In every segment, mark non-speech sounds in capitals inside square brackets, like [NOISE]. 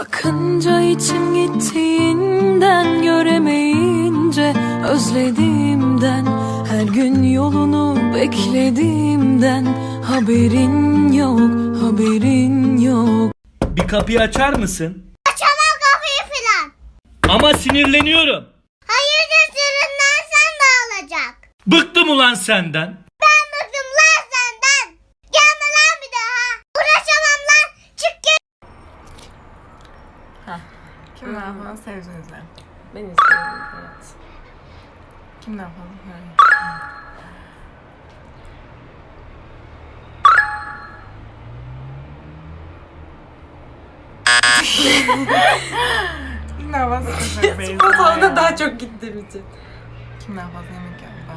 Bakınca içim gittiğinden göremeyince özlediğimden her gün yolunu beklediğimden haberin yok haberin yok Bir kapıyı açar mısın? Açamam kapıyı filan. Ama sinirleniyorum. Hayırdır sırrından sen de alacak. Bıktım ulan senden. Ben bıktım lan senden. Gelme lan bir daha. Uğraşamam lan. Çık git. Kimden falan sevdiniz yani? Ben istiyorum evet. Kimden falan? Ha. Kimden fazla salona daha çok gittiğim için. Kimden fazla yemek yaptı ben?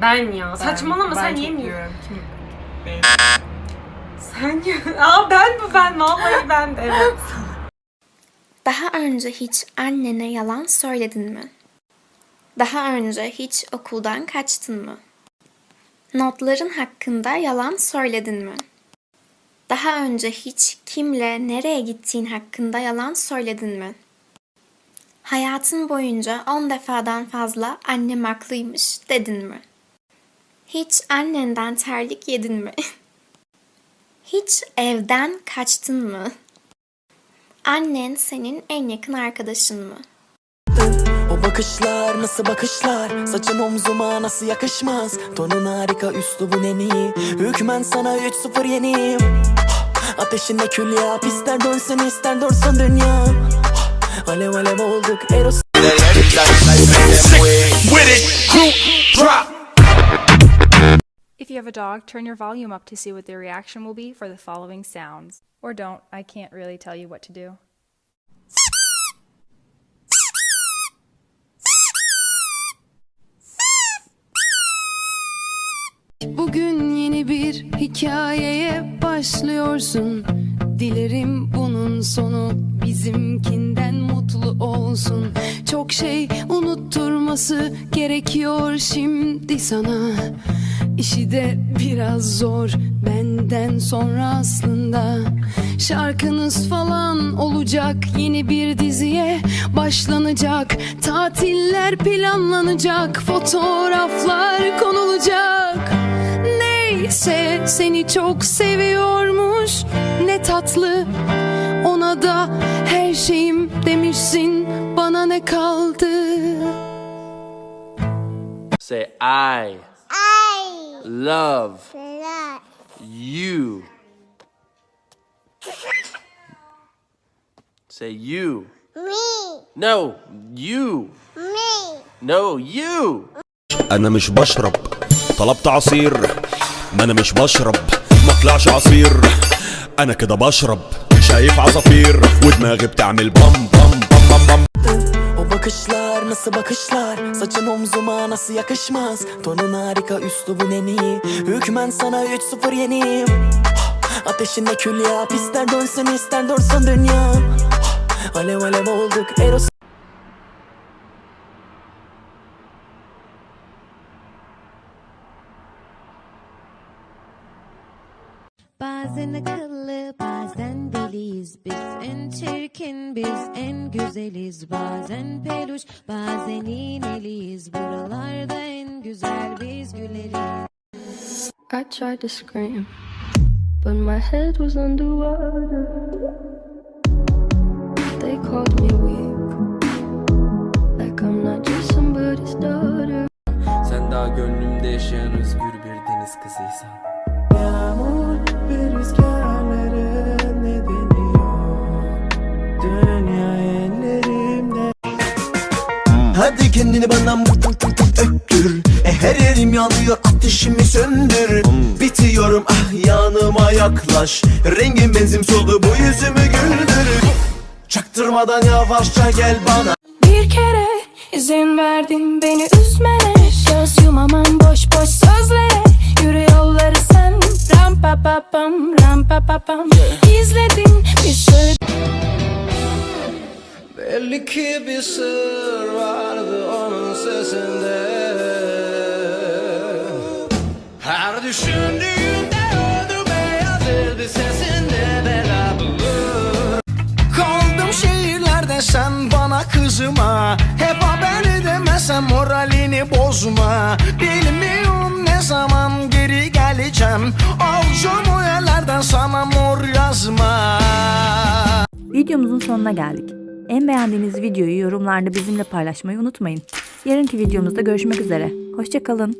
Ben, ben ya. Saçmalama Ben sen çok yemiyorsun. yiyorum. Kim? Ben. Sen ye- Aa ben mi ben? Vallahi ben de evet. [LAUGHS] Daha önce hiç annene yalan söyledin mi? Daha önce hiç okuldan kaçtın mı? Notların hakkında yalan söyledin mi? Daha önce hiç kimle nereye gittiğin hakkında yalan söyledin mi? Hayatın boyunca 10 defadan fazla annem haklıymış dedin mi? Hiç annenden terlik yedin mi? [LAUGHS] Hiç evden kaçtın mı? Annen senin en yakın arkadaşın mı? O bakışlar nasıl bakışlar? Saçın omzuma nasıl yakışmaz? Tonun harika üslubun en iyi Hükmen sana 3-0 yeniyim. Ateşinde kül yap ister dönsün ister dursun dünya Alev alev olduk Eros If you have a dog, turn your volume up to see what their reaction will be for the following sounds. Or don't, I can't really tell you what to do. Bugün yeni bir hikayeye başlıyorsun Dilerim bunun sonu bizimkinden mutlu olsun Çok şey unutturması gerekiyor şimdi sana İşi de biraz zor benden sonra aslında. Şarkınız falan olacak yeni bir diziye başlanacak. Tatiller planlanacak fotoğraflar konulacak. Neyse seni çok seviyormuş ne tatlı. Ona da her şeyim demişsin bana ne kaldı? Say, I. love you. Say, you. Me. No, you. Me. No, you. أنا مش بشرب طلبت عصير ما أنا مش بشرب ما طلعش عصير أنا كده بشرب شايف عصافير ودماغي بتعمل بام بام بام بام بام bakışlar nasıl bakışlar? Saçın omzuma nasıl yakışmaz? Tonun harika üslubun en iyi. Hükmen sana 3-0 yeniyim. Ateşinde kül yap ister dönsün ister dursun dünya. Alev alev olduk Eros Bazen akıllı bazen deliyiz biz En çirkin biz en güzeliz Bazen peluş bazen iğneliyiz Buralarda en güzel biz güleriz I tried to scream, but my head was underwater. They called me weak, like I'm not just somebody's daughter. Sen daha gönlümde yaşayan özgür bir deniz kızıysan. Kendini bana öptür e, Her yerim yanıyor ateşimi söndür. Bitiyorum ah yanıma yaklaş. Rengin benzin soldu bu yüzümü güldür. Çaktırmadan yavaşça gel bana. Bir kere izin verdin beni üzmene. Göz yumamam boş boş sözlere. Yürü yolları sen. Ram pa pa pam ram pa pa pam. İzledin bir sır Belli ki bir sır vardı onun sesinde. Her düşündüğümde oldu beyaz elbisesinde bela bulur. Kol kızma. Hep haber demesem moralini bozma. Bilmiyorum ne zaman geri geleceğim. Avcum yerlerden sana mor yazma. Videomuzun sonuna geldik. En beğendiğiniz videoyu yorumlarda bizimle paylaşmayı unutmayın. Yarınki videomuzda görüşmek üzere. Hoşçakalın.